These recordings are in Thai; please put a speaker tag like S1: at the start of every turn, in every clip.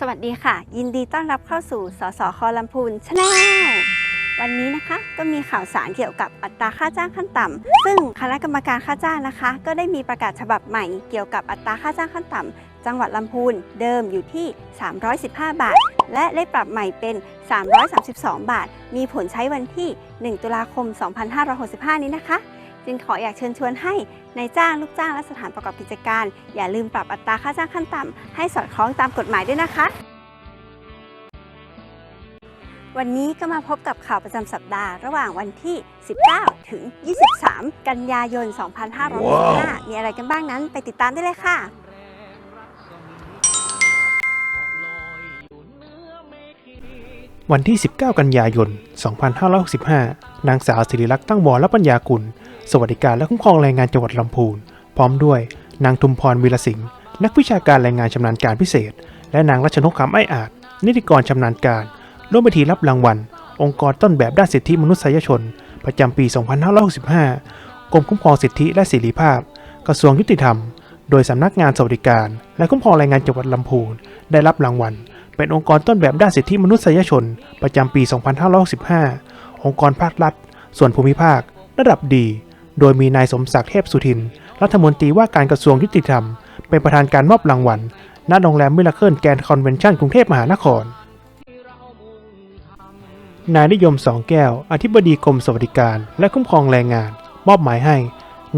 S1: สวัสดีค่ะ ยินดีต้อนรับเข้าสู่สสคลำพูนชาแนลวันนี้นะคะก็มีข่าวสารเกี่ยวกับอัตราค่าจ้างขั้นต่ำซึ่งคณะกรรมการค่าจ้างนะคะ ก็ได้มีประกาศฉบับใหม่เกี่ยวกับอัตราค่าจ้างขั้นต่ำจังหวัดลำพูนเดิมอยู่ที่ 315 บาท และได้ปรับใหม่เป็น 332 บาท มีผลใช้วันที่ 1 ตุลาคม 2565 นี้นะคะ จึงขออยากเชิญชวนให้นายจ้างลูกจ้างและสถานประกอบกิจการ อย่าลืมปรับอัตราค่าจ้างขั้นต่ำให้สอดคล้องตามกฎหมายด้วยนะคะ วันนี้ก็มาพบกับข่าวประจำสัปดาห์ระหว่างวันที่ 19 ถึง 23 กันยายน 2565 มีอะไรกันบ้างนั้นไปติดตามได้เลยค่ะ
S2: วันที่ 19 กันยายน 2565 นางสาวศิริลักษณ์ตั้งวรและปัญญากุล สวัสดิการและคุ้มครองแรงงานจังหวัดลำพูน พร้อมด้วย นางทุมพรวีรสิงห์นักวิชาการแรงงานชำนาญการพิเศษ และนางรัชนกคำไออาจ นิติกรชำนาญการ ร่วมพิธีรับรางวัล องค์กรต้นแบบด้านสิทธิมนุษยชน ประจำปี 2565 กรมคุ้มครองสิทธิและเสรีภาพ กระทรวงยุติธรรม โดยสำนักงานสวัสดิการ และคุ้มครองแรงงานจังหวัดลำพูน ได้รับรางวัล เป็นองค์กรต้นแบบด้านสิทธิมนุษยชน ประจำปี 2565 องค์กรภาครัฐ ส่วนภูมิภาค ระดับดี โดยมีนายสมศักดิ์เทพสุทิน รัฐมนตรีว่าการกระทรวงยุติธรรม เป็นประธานการมอบรางวัล ณ โรงแรมมิราเคิลแกนคอนเวนชั่นกรุงเทพมหานคร นายนิยมสองแก้ว อธิบดีกรมสวัสดิการ และคุ้มครองแรงงาน มอบหมายให้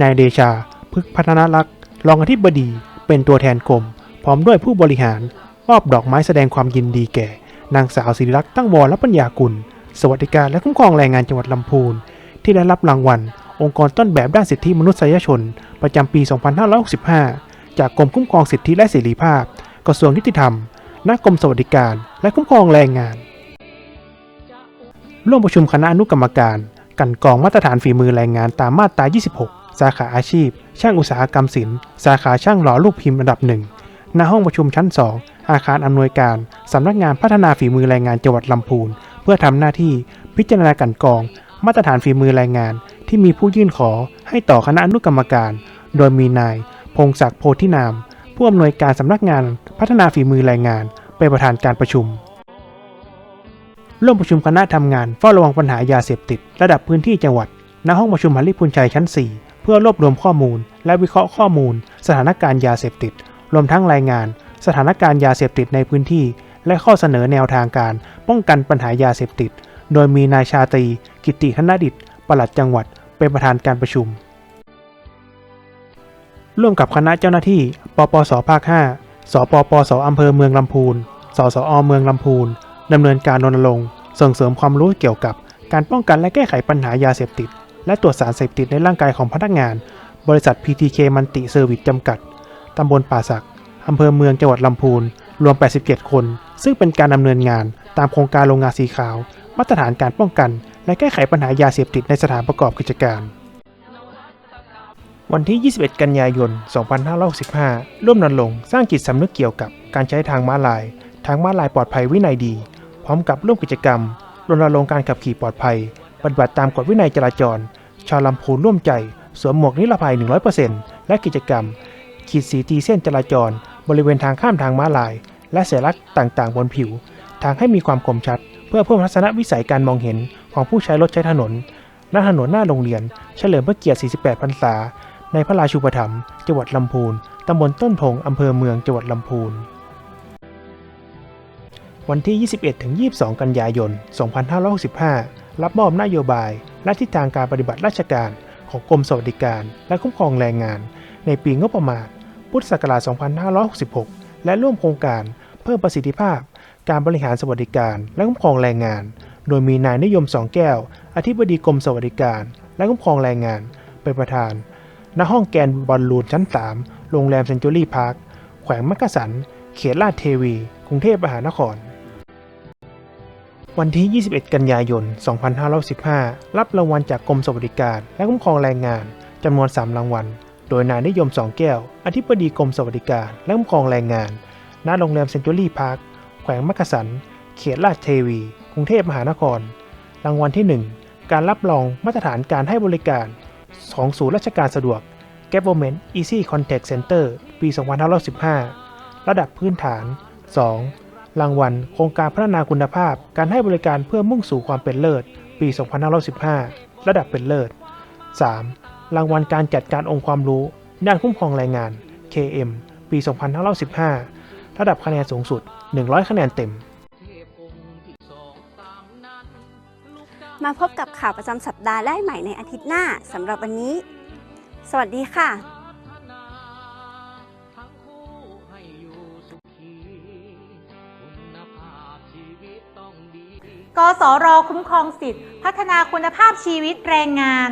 S2: นายเดชา พึกษพัฒนารักษ์ รองอธิบดี เป็นตัวแทนกรม พร้อมด้วยผู้บริหาร มอบดอกไม้แสดงความยินดีแก่ นางสาวศิริลักษ์ตั้งวรและปัญญากุล สวัสดิการและคุ้มครองแรงงานจังหวัดลำพูน ที่ได้รับรางวัล องค์กรต้นแบบด้านสิทธิมนุษยชน ประจำปี 2565 จากกรมคุ้มครองสิทธิและเสรีภาพ กระทรวงยุติธรรมณกกรมสวัสดิการ และคุ้มครองแรงงาน ร่วมประชุมคณะอนุกรรมการ กันกองมาตรฐานฝีมือแรงงานตามมาตรา 26 สาขาอาชีพ ช่างอุตสาหกรรมศิลป์สาขาช่างหล่อรูปพิมพ์ระดับหนึ่งณห้องประชุมชั้น 2 อาคารอำนวยการ สำนักงานพัฒนาฝีมือแรงงานจังหวัดลำพูน เพื่อทำหน้าที่พิจารณากันกอง มาตรฐานฝีมือแรงงาน ที่มีผู้ยื่นขอให้ต่อคณะอนุกรรมการ โดยมีนาย พงศักดิ์โพธินาม ผู้อำนวยการสำนักงานพัฒนาฝีมือแรงงาน เป็นประธานการประชุม ร่วมประชุมคณะทำงานเฝ้าระวังปัญหายาเสพติด ระดับพื้นที่จังหวัดณห้องประชุมหันลิพุนชัยชั้น 4 เพื่อรวบรวมข้อมูล และวิเคราะห์ข้อมูล สถานการณ์ยาเสพติด รวมทั้งรายงาน สถานการณ์ยาเสพติดในพื้นที่ และข้อเสนอแนวทางการ ป้องกันปัญหายาเสพติด โดยมีนายชาตรีกิติธนดิตปลัดจังหวัด เป็นประธานการประชุม ร่วมกับคณะเจ้าหน้าที่ ปปสภาค 5 สปปสอำเภอเมืองลำพูน สสอเมืองลำพูนดำเนินการรณรงค์ส่งเสริมความรู้เกี่ยวกับการป้องกันและแก้ไขปัญหายาเสพติด และตรวจสารเสพติดในร่างกายของพนักงาน บริษัท PTK มันติเซอร์วิสจำกัด ตำบลป่าสักอำเภอเมืองจังหวัดลำพูน รวม 87 คน ซึ่งเป็นการดำเนินงานตามโครงการโรงงานสีขาว มาตรฐานการป้องกัน และแก้ไขปัญหายาเสพติดในสถานประกอบกิจการ วันที่ 21 กันยายน 2565 ร่วมรณรงค์สร้างจิตสำนึกเกี่ยวกับการใช้ทางม้าลาย ทางม้าลายปลอดภัยวินัยดี พร้อมกับร่วมกิจกรรมรณรงค์การขับขี่ปลอดภัย ปฏิบัติตามกฎวินัยจราจร ชาวลำพูนร่วมใจ สวมหมวกนิรภัย 100%และกิจกรรม ขีดสีตีเส้นจราจร บริเวณทางข้ามทางม้าลาย และเสัญลักษณ์ต่างๆ บนผิว ทางให้มีความคมชัด เพื่อเพิ่มทัศนวิสัยการมองเห็น ของผู้ใช้รถใช้ถนนณถนนหน้าโรงเรียน เฉลิมพระเกียรติ 48 พรรษา ในพระราชูปถัมภ์จังหวัดลำพูน ตำบลต้นทงอำเภอเมืองจังหวัดลำพูน วันที่ 21-22 กันยายน 2565 รับมอบนโยบาย และทิศทางการปฏิบัติราชการ ของกรมสวัสดิการ และคุ้มครองแรงงาน ในปีงบประมาณ พุทธศักราช 2566 และร่วมโครงการ เพิ่มประสิทธิภาพ การบริหารสวัสดิการ และคุ้มครองแรงงาน โดยมีนายนิยมสองแก้ว อธิบดีกรมสวัสดิการ และคุ้มครองแรงงาน เป็นประธาน ณ ห้องแกนบอลลูนชั้น 3 โรงแรมเซนจูรี่พาร์ค แขวงมักกะสัน เขตลาดเทวี กรุงเทพมหานคร วันที่ 21 กันยายน 2515 รับรางวัลจากกรมสวัสดิการ และคุ้มครองแรงงานจำนวน 3 รางวัล โดยนายนิยมสองแก้ว อธิบดีกรมสวัสดิการ และคุ้มครองแรงงาน ณ โรงแรมเซนจูรี่พาร์ค แขวงมักกะสัน เขตลาดเทวี รุงเทพมหานคร รางวัลที่ 1 การรับรองมาตรฐานการให้บริการของศูนย์ราชการสะดวก Government Easy Contact Center ปี 2515 ระดับพื้นฐาน 2. รางวัลโครงการพัฒนาคุณภาพการให้บริการเพื่อมุ่งสู่ความเป็นเลิศ ปี 2515 ระดับเป็นเลิศ 3. รางวัลการจัดการองค์ความรู้ด้านคุ้มครองแรงงาน KM ปี 2515 ระดับคะแนนสูงสุด 100 คะแนนเต็ม
S1: มาพบกับข่าวประจำสัปดาห์ได้ใหม่ในอาทิตย์หน้าสำหรับวันนี้ สวัสดีค่ะ
S3: กสรคุ้มครองสิทธิพัฒนาคุณภาพชีวิตแรงงาน